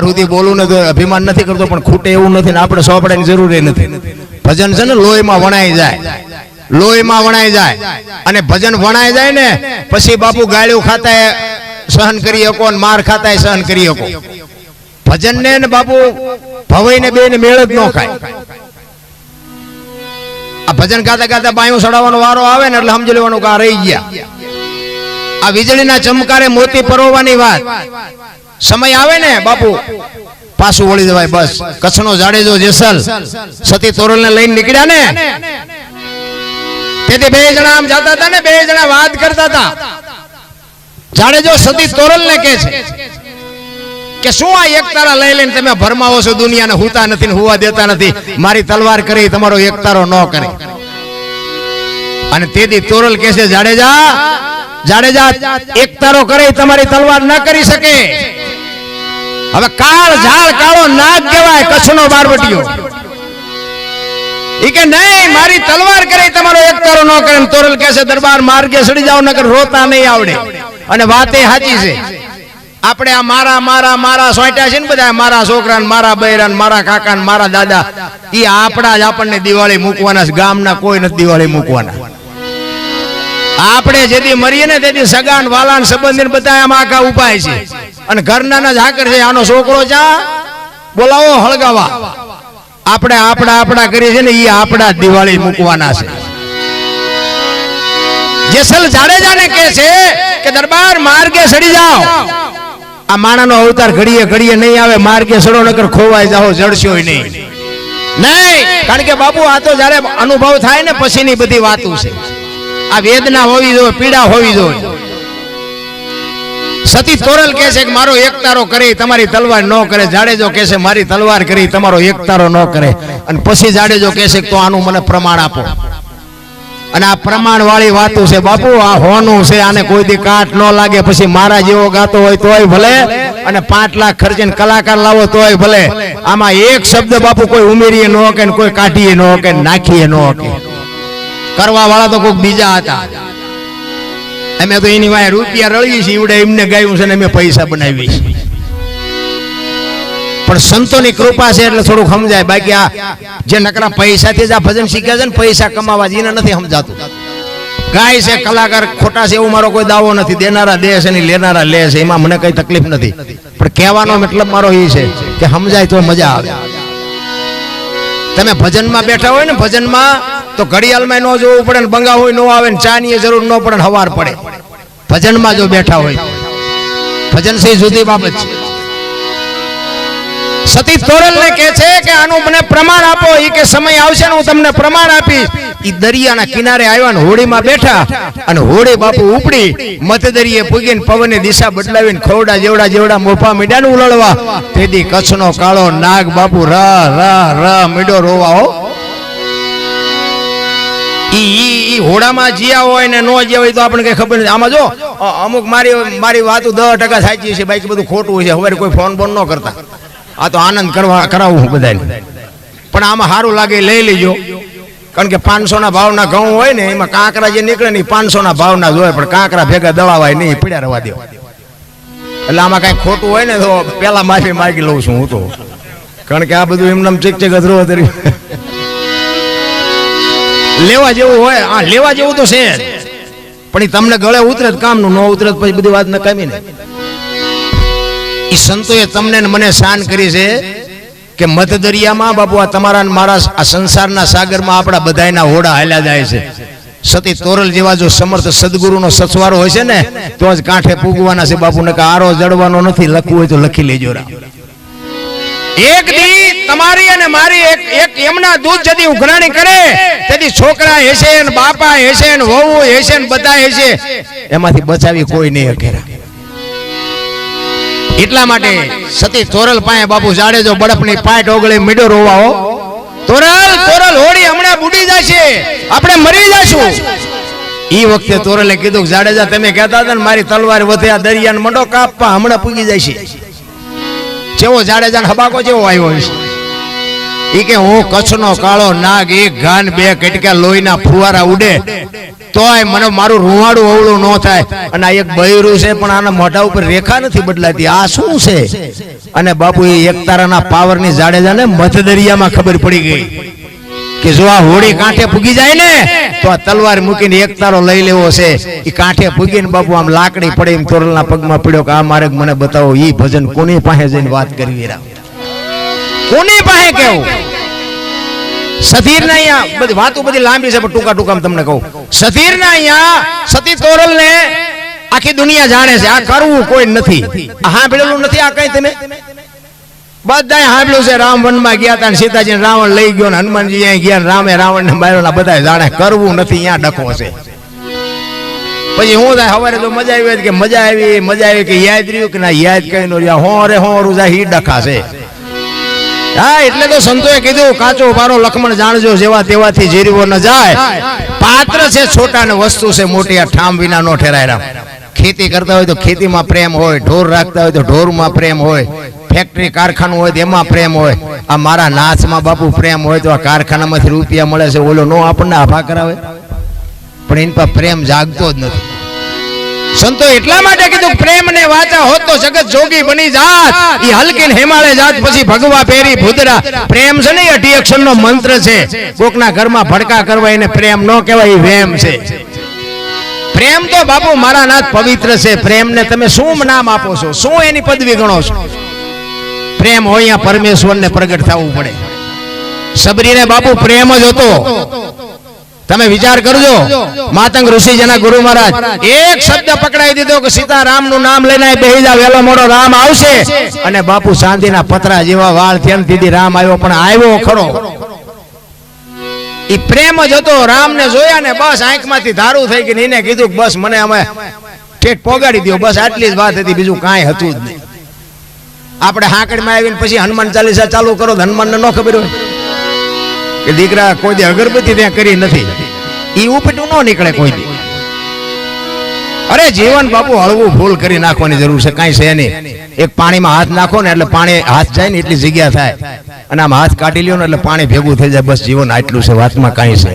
સુધી બોલું ને તો અભિમાન નથી કરતો, પણ ખૂટે એવું નથી ને આપણે સોંપડાની જરૂર નથી. ભજન છે ને, લોહીમાં વણાઈ જાય. લોહીમાં વણાઈ જાય. અને ભજન વણાઈ જાય ને, પછી બાપુ ગાળ્યું ખાતા સહન કરી શકો ને માર ખાતા સહન કરી શકો. ભજન ને બાપુ ભવાઈ ને બે ને મેળ જ ન ખાય. આ ભજન ગાતા ગાતા બાયું સડાવવાનો વારો આવે ને એટલે સમજી લેવાનું કે આ રહી ગયા. આ વીજળીના ચમકારે મોતી પરોવાની વાત. સમય આવે ને, બાપુ? પાછું વળી જવાય, બસ. કચ્છનો જાડેજો જેસલ. સતી તોરલ ને લઈને નીકળ્યા ને? તેથી બે જણા આમ જતા હતા ને, બે જણા વાત કરતા હતા. જાડેજો સતી તોરલ ને કે છે કે શું આ એક તારા લઈ લઈને તમે ભરમાવો છો દુનિયાને? હુતા નથી ને હુવા દેતા નથી. મારી તલવાર કરી, તમારો એક તારો ન કરે. અને તેથી તોરલ કે છે, જાડેજા જાડેજા એક તારો કરે, તમારી તલવાર ન કરી શકે. હવે કાળ ઝાડ કાળો નાગ કહેવાય, કચ્છનો બારવટીયો. ઈ કે નહીં, મારી તલવાર કરે તમારો એક તારો ન કરે. તોરલ કે છે, દરબાર માર્ગે સડી જાવ નકર રોતા નહીં આવડે. અને વાતે સાચી છે. આપણે આ મારા મારા મારા સોંટ્યા છે ને બધા, મારા છોકરા મારા બૈરા મારા કાકા ને મારા દાદા એ આપણા જ આપણને દિવાળી મૂકવાના છે. ગામના કોઈ નથી દિવાળી મૂકવાના. આપણે જેથી મરીએ ને તેથી સગાન, વાલાન સંબંધી બધા આમાં આખા ઉપાય છે. અને ઘરના ઝાકર છે, આનો છોકરો ચા બોલાવો હળગાવા. આપણે આપણા આપણા કરીએ છે ને એ આપણા દિવાળી મૂકવાના છે. જેસલ જાડેજાને કહે છે કે, દરબાર માર્ગે સડી જાઓ. આ માણાનો અવતાર ઘડીએ ઘડીએ નહીં આવે, માર્ગે સડો, નકર ખોવાઈ જાઓ જડશો નહીં. નહીં, કારણ કે બાપુ, આ તો જ્યારે અનુભવ થાય ને, પછીની બધી વાતો છે. આ વેદના હોવી જોઈએ, પીડા હોવી જોઈએ. સતી તોરલ કહે છે કે મારો એકતારો કરી તમારી તલવાર ન કરે. જાડેજો કહે છે, મારી તલવાર કરી, તમારો એકતારો ન કરે. અને પછી જાડેજો કહે છે તો આનું મને પ્રમાણ આપો. અને આ પ્રમાણ વાળી વાતો છે, બાપુ, આ હોનું છે, આને કોઈ દી કાટ ન લાગે. પછી મારા જેવો ગાતો હોય તોય ભલે, અને પાંચ લાખ ખર્ચીને કલાકાર લાવો તોય ભલે. આમાં એક શબ્દ બાપુ કોઈ ઉમેરીએ ન કે કોઈ કાઢીએ ન કે નાખીએ ન કે કરવા વાળા તો કોઈક બીજા હતા. અમે તો એની વાય રૂપિયા રળીએ છીએ એવડે એમને ગાયું છે ને અમે પૈસા બનાવી છીએ. પણ સંતોની કૃપા છે એટલે થોડુંક સમજાય. બાકી આ જે નકરા પૈસાથી જ આ ભજન શીખ્યા છે ને, પૈસા કમાવા જ નથી સમજાતું. ગાય છે, કલાકાર ખોટા છે, એવું મારો કોઈ દાવો નથી. દેનારા દે છે ને લેનારા લે છે, એમાં મને કઈ તકલીફ નથી. પણ કહેવાનો મતલબ મારો એ છે કે સમજાય તો મજા આવે. તમે ભજનમાં બેઠા હોય ને, ભજનમાં તો ઘડિયાળમાં ન જોવું પડે ને બંગા હોય ન આવે ને ચાની જરૂર ન પડે ને હવાર પડે. ભજનમાં જો બેઠા હોય. ભજન સિંહ જુદી બાબત છે. સતી તોરલ ને કહે છે કે આનું મને પ્રમાણ આપો એ કે સમય આવશે ને હું તમને પ્રમાણ આપીશ. એ દરિયાના કિનારે આવ્યા ને હોડીમાં બેઠા અને હોડી બાપુ ઉપડી મતદરિયે પૂગીને પવન દિશા બદલાવીને ખોડા જેવડા જેવડા મોફા મીડા ને ઉલળવા. તેથી કચ્છનો કાળો નાગ બાપુ રા રા રા મીડો રોવા હો. ઈ હોડામાં જીયા હોય ને નો જીયા હોય તો આપણને કઈ ખબર નથી. આમાં જો અમુક મારી મારી વાતો દસ ટકા સાચી છે, બાકી બધું ખોટું છે. હવે કોઈ ફોન બોન ન કરતા. આ તો આનંદ કરવા, કરાવું હું બધાને. પણ આમાં સારું લાગે લઈ લેજો. કારણ કે પાંચસો ના ભાવના ઘઉં હોય ને, એમાં કાંકરા જે નીકળે ને પાંચસો ના ભાવના જ હોય, પણ કાંકરા ભેગા દળાવાય નહીં પીડ્યા રવા દેવા એટલે આમાં કઈ ખોટું હોય ને તો પેલા માફી માગી લઉં છું હું તો. કારણ કે આ બધું એમને ચીક ચેક અધરી. લેવા જેવું હોય, આ લેવા જેવું તો છે પણ એ તમને ગળે ઉતરે જ, કામનું ન ઉતરે તો પછી બધી વાત નકામી ને. એ સંતોએ તમને મને શાન કરી છે કે મધ દરિયામાં બાપુ, આ તમારા ને મારા આ સંસારના સાગરમાં આપણા બધાના હોડા હાલ્યા જાય છે. સતી તોરલ જેવા જો સમર્થ સદગુરુનો સસવારો હોય છે ને, તો જ કાંઠે પૂગવાના છે બાપુ ને કે આરો જડવાનો નથી, લખવું હોય તો લખી લેજો રા. એક દી તમારી અને મારી એક એક એમના દૂધ જદી ઉઘરાણી કરે, તેથી છોકરા હેસે ને બાપા હેસે ને વહુ હેસે ને બધા હેસે એમાંથી બચાવી કોઈ નહીં અઘેરા એટલા માટે સતી તોરલ પાસે બાપુ જાડેજો બળપની પાટ ઓગળી મીડો રોવાઓ તોરલ તોરલ હોડી હમણાં બુડી જશે. આપણે મરી જશું. ઈ વખતે તોરલે કીધું જાડેજા, તમે કહેતા હતા ને મારી તલવાર વધે આ દરિયાને મંડો કાપવા હમણાં પૂગી જશે. જેવો જાડેજા હબાકો જેવો આવ્યો છે. એ કે હું કચ્છનો કાળો નાગ એક ગાન બે કટકા લોહીના ફુવારા ઉડે. તોય મને મારું રૂવાડું અવળું ન થાય. અને આ એક બૈરું છે, પણ આના મોઢા ઉપર રેખા નથી બદલાતી. આ શું છે? અને બાપુ એ એક તારાના પાવરની જાડેજાને મધદરિયામાં ખબર પડી ગઈ. કે જો આ હોળી કાંઠે પૂગી જાય ને તો આ તલવાર મૂકીને એક તારો લઈ લેવો છે. એ કાંઠે પૂગીને બાપુ આમ લાકડી પડે એમ તોરલના પગમાં પડ્યો કે આ માર્ગ મને બતાવો એ ભજન કોની પાસે જઈને વાત કરવી રા કોની પાસે કેવું? સતીર ના અહીંયા બધી વાતો બધી લાંબી છે પણ ટૂંકા ટૂંકા તમને કહું. સતીર ના અહીંયા સતી તોરલ ને આખી દુનિયા જાણે છે. આ કરવું કોઈ નથી. આ પેલું નથી આ કઈ તમે? બધાય સાંભળ્યું છે રામ વનમાં ગયા હતા સીતાજી રાવણ લઈ ગયો ને હનુમાનજી અહીંયા ગયા રામે રાવણ ને માર્યો બધા જાણે કરવું નથી, અહીંયા ડખો છે. પછી હું થાય, સવારે તો મજા આવી કે મજા આવી મજા આવી કે યાદ રહ્યું કે ના, યાદ કઈ નો રહ્યા. હો રે, હો રૂજા હી ડખા હા, એટલે તો સંતોએ કીધું, કાચો પારો લખમણ જાણજો, જેવા તેવાથી જીરવો ન જાય. પાત્ર છે છોટા ને વસ્તુ છે મોટી, આ ઠામ વિના નો ઠેરાય ખેતી કરતા હોય તો ખેતીમાં પ્રેમ હોય, ઢોર રાખતા હોય તો ઢોરમાં પ્રેમ હોય. ફેક્ટરી કારખાનું હોય તો એમાં પ્રેમ હોય. આ મારા નાચમાં બાપુ પ્રેમ હોય તો આ કારખાનામાંથી રૂપિયા મળે છે, ઓલો નો આપણને આભા કરાવે. પણ એની પર પ્રેમ જાગતો જ નથી. સંતો એટલા માટે કીધું પ્રેમ ને વાચા હોત તો જગત જોગી બની જાત. ઈ હલકીન હેમાળે જાત, પછી ભગવા પેરી ભૂદરા પ્રેમ છે ને અઢી અક્ષર નો મંત્ર છે. કોકના ઘરમાં ભડકા કરવા એને પ્રેમ નો કહેવાય વેમ છે. પ્રેમ તો બાપુ મારા નાથ પવિત્ર છે. પ્રેમ ને તમે શું નામ આપો છો? શું એની પદવી ગણો છો? પ્રેમ હોય અહીંયા પરમેશ્વરને પ્રગટ થવું પડે. સબરીને બાપુ પ્રેમ જ હતો. તમે વિચાર કરજો, માતંગ ઋષિ જેના ગુરુ મહારાજ, એક શબ્દ પકડાઈ દીધો કે સીતારામનું નામ લઈને બેહી જા વેલો મોડો રામ આવશે. અને બાપુ શાંતિના પતરા જેવા વાળ તેમ દીધી, રામ આવ્યો, પણ આવ્યો ખરો. ઈ પ્રેમ જ હતો રામ ને જોયા ને બસ આંખમાંથી ધારું થઈ ગઈ ને એને કીધું બસ મને અમે ઠેઠ પોગાડી દો બસ આટલી જ વાત હતી, બીજું કાંઈ હતું જ નહીં. આપણે હાંકડમાં આવીને પછી હનુમાન ચાલીસા ચાલુ કરો, હનુમાનને ન ખબર હોય. કે દીકરા કોઈ દી અગરબત્તી ત્યાં કરી નથી. એ ઉપટું ન નીકળે કોઈ દી. અરે જીવન બાપુ, હળવું ફૂલ કરી નાખવાની જરૂર છે, કાંઈ છે નહીં. એક પાણીમાં હાથ નાખો ને એટલે પાણી હાથ જાય ને એટલી જગ્યા થાય. અને આમ હાથ કાઢી લ્યો ને એટલે પાણી ભેગું થઈ જાય, બસ જીવન આટલું છે, વાતમાં કાંઈ છે.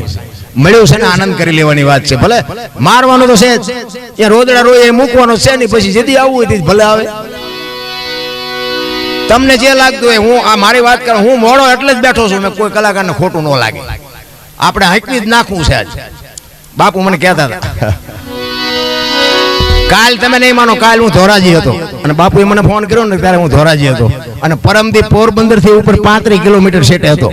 મળ્યું છે ને આનંદ કરી લેવાની વાત છે, ભલે મારવાનું તો છે ત્યાં રોદડા રોય મૂકવાનો છે નહીં, પછી જેથી આવવું હોય ભલે આવે. તમને જે લાગતું હોય, હું આ મારી વાત કરું, હું મોડો એટલે જ બેઠો છું, મેં કોઈ કલાકારને ખોટું ન લાગે. આપણે હાંકવી જ નાખવું છે આજ. બાપુ મને કહેતા હતા. કાલ તમે નહીં માનો, કાલ હું ધોરાજી હતો. અને બાપુએ મને ફોન કર્યો ને ત્યારે હું ધોરાજી હતો. અને પરમદી પોરબંદરથી ઉપર પાંત્રીસ કિલોમીટર સેટે હતો.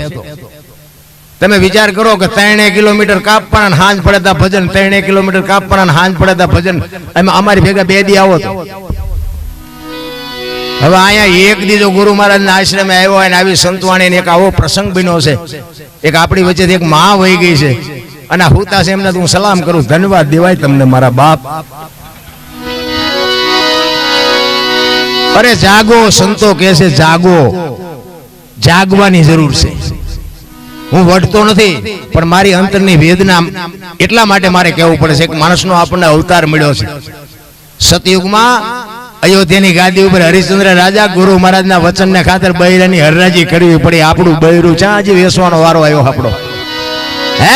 તમે વિચાર કરો કે ત્રણે કિલોમીટર કાપવાના હાંજ પડેતા ભજન ત્રણે કિલોમીટર કાપવાના હાંજ પડેતા ભજન. એમાં અમારી ભેગા બે દી આવો હવે અહીંયા એક દીજો ગુરુ મહારાજ ના આશ્રમે આવ્યો હોય ને આવી સંતવાણી એક આવો પ્રસંગ બન્યો છે. એક આપણી વચ્ચે એક માં વહી ગઈ છે. અને હુતા છે એમને હું સલામ કરું. ધન્યવાદ દેવાય તમને મારા બાપ. અરે જાગો, સંતો કહે છે જાગો. જાગવાની જરૂર છે. હું વટતો નથી, પણ મારી અંતરની વેદના એટલા માટે મારે કહેવું પડે છે કે માણસનો આપણને અવતાર મળ્યો છે. સતયુગમાં અયોધ્યાની ગાદી ઉપર હરિશ્ચંદ્ર રાજા ગુરુ મહારાજના વચનને ખાતર બૈરાની હરરાજી કરવી પડી. આપણું બૈરું ચા હજી વેસવાનો વારો આવ્યો આપણો. હે?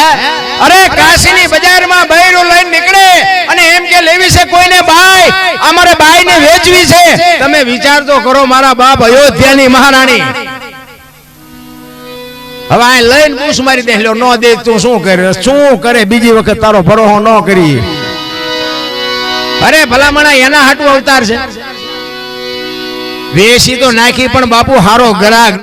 અરે કાશીની બજારમાં બૈરું લઈને નીકળે અને એમ કે લેવી છે કોઈને બાઈ અમારે બાઈને વેચવી છે. તમે વિચાર તો કરો મારા બાપ અયોધ્યાની મહારાણી. હવે આ લઈને પૂછ મારી દે. લ્યો નો દે તું શું કરે? શું કરે? બીજી વખત તારો ભરોહો ન કરી. અરે ભલામણા એના હાટુ અવતાર છે. વેશી તો નાખી પણ બાપુ હારો ગરાગ.